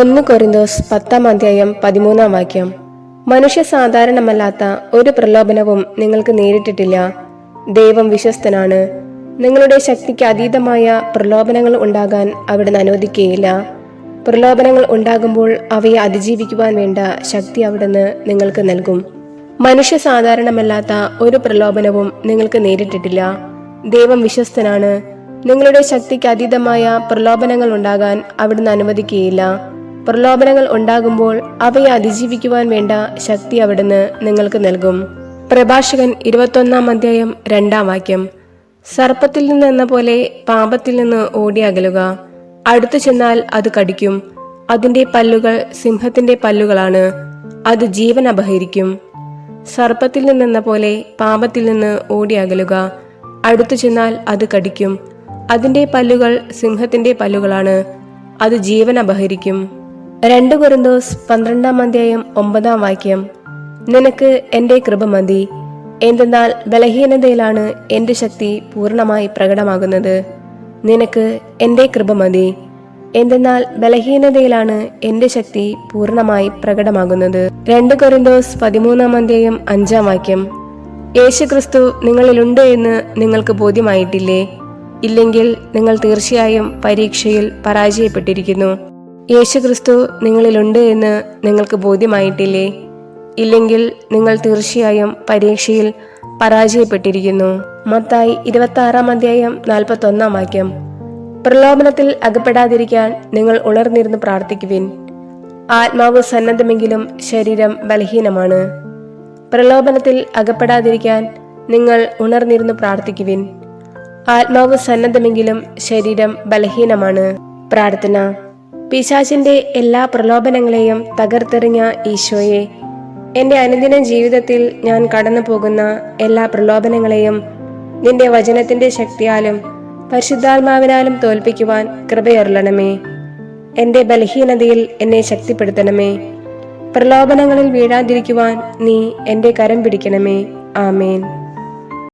ഒന്ന് കൊറിന്തോസ് പത്താം അധ്യായം പതിമൂന്നാം വാക്യം. മനുഷ്യ സാധാരണമല്ലാത്ത ഒരു പ്രലോഭനവും നിങ്ങൾക്ക് നേരിട്ടിട്ടില്ല. ദൈവം വിശ്വസ്തനാണ്. നിങ്ങളുടെ ശക്തിക്ക് അതീതമായ പ്രലോഭനങ്ങൾ ഉണ്ടാകാൻ അവിടുന്ന് അനുവദിക്കുകയില്ല. പ്രലോഭനങ്ങൾ ഉണ്ടാകുമ്പോൾ അവയെ അതിജീവിക്കുവാൻ വേണ്ട ശക്തി അവിടുന്ന് നിങ്ങൾക്ക് നൽകും. മനുഷ്യ സാധാരണമല്ലാത്ത ഒരു പ്രലോഭനവും നിങ്ങൾക്ക് നേരിട്ടിട്ടില്ല. ദൈവം വിശ്വസ്തനാണ്. നിങ്ങളുടെ ശക്തിക്ക് അതീതമായ പ്രലോഭനങ്ങൾ ഉണ്ടാകാൻ അവിടുന്ന് അനുവദിക്കുകയില്ല. പ്രലോഭനങ്ങൾ ഉണ്ടാകുമ്പോൾ അവയെ അതിജീവിക്കുവാൻ വേണ്ട ശക്തി അവിടുന്ന് നിങ്ങൾക്ക് നൽകും. പ്രഭാഷകൻ ഇരുപത്തൊന്നാം അധ്യായം രണ്ടാം വാക്യം. സർപ്പത്തിൽ നിന്ന് എന്ന പോലെ പാപത്തിൽ നിന്ന് ഓടി അകലുക. അടുത്തു ചെന്നാൽ അത് കടിക്കും. അതിന്റെ പല്ലുകൾ സിംഹത്തിന്റെ പല്ലുകളാണ്. അത് ജീവൻ അപഹരിക്കും. സർപ്പത്തിൽ നിന്നെന്ന പോലെ പാപത്തിൽ നിന്ന് ഓടി അകലുക. അടുത്തു ചെന്നാൽ അത് കടിക്കും. അതിന്റെ പല്ലുകൾ സിംഹത്തിന്റെ പല്ലുകളാണ്. അത് ജീവൻ അപഹരിക്കും. രണ്ട് കുരുന്തോസ് പന്ത്രണ്ടാം അധ്യായം ഒമ്പതാം വാക്യം. നിനക്ക് എന്റെ കൃപ മതി. എന്തെന്നാൽ ബലഹീനതയിലാണ് എന്റെ ശക്തി പൂർണമായി പ്രകടമാകുന്നത്. നിനക്ക് എന്റെ കൃപ മതി. എന്തെന്നാൽ ബലഹീനതയിലാണ് എന്റെ ശക്തി പൂർണമായി പ്രകടമാകുന്നത്. രണ്ട് കൊറിന്തോസ് പതിമൂന്നാം അധ്യായം അഞ്ചാം വാക്യം. യേശുക്രിസ്തു നിങ്ങളിലുണ്ട് എന്ന് നിങ്ങൾക്ക് ബോധ്യമായിട്ടില്ലേ? ഇല്ലെങ്കിൽ നിങ്ങൾ തീർച്ചയായും പരീക്ഷയിൽ പരാജയപ്പെട്ടിരിക്കുന്നു. യേശുക്രിസ്തു നിങ്ങളിലുണ്ട് എന്ന് നിങ്ങൾക്ക് ബോധ്യമായിട്ടില്ലേ? ഇല്ലെങ്കിൽ നിങ്ങൾ തീർച്ചയായും പരീക്ഷയിൽ പരാജയപ്പെട്ടിരിക്കുന്നു. മത്തായി ഇരുപത്തി ആറാം അധ്യായം നാൽപ്പത്തി ഒന്നാം വാക്യം. പ്രലോഭനത്തിൽ അകപ്പെടാതിരിക്കാൻ നിങ്ങൾ ഉണർന്നിരുന്ന് പ്രാർത്ഥിക്കുവിൻ. ആത്മാവ് സന്നദ്ധമെങ്കിലും ശരീരം ബലഹീനമാണ്. പ്രലോഭനത്തിൽ അകപ്പെടാതിരിക്കാൻ നിങ്ങൾ ഉണർന്നിരുന്ന് പ്രാർത്ഥിക്കുവിൻ. ആത്മാവ് സന്നദ്ധമെങ്കിലും ശരീരം ബലഹീനമാണ്. പ്രാർത്ഥന. പിശാചിന്റെ എല്ലാ പ്രലോഭനങ്ങളെയും തകർത്തെറിഞ്ഞ ഈശോയെ. എന്റെ അനുദിന ജീവിതത്തിൽ ഞാൻ കടന്നു പോകുന്ന എല്ലാ പ്രലോഭനങ്ങളെയും നിന്റെ വചനത്തിന്റെ ശക്തിയാലും പരിശുദ്ധാത്മാവിനാലും തോൽപ്പിക്കുവാൻ കൃപയരുളണമേ. എന്റെ ബലഹീനതയിൽ എന്നെ ശക്തിപ്പെടുത്തണമേ. പ്രലോഭനങ്ങളിൽ വീഴാതിരിക്കുവാൻ നീ എന്റെ കരം പിടിക്കണമേ. ആമേൻ.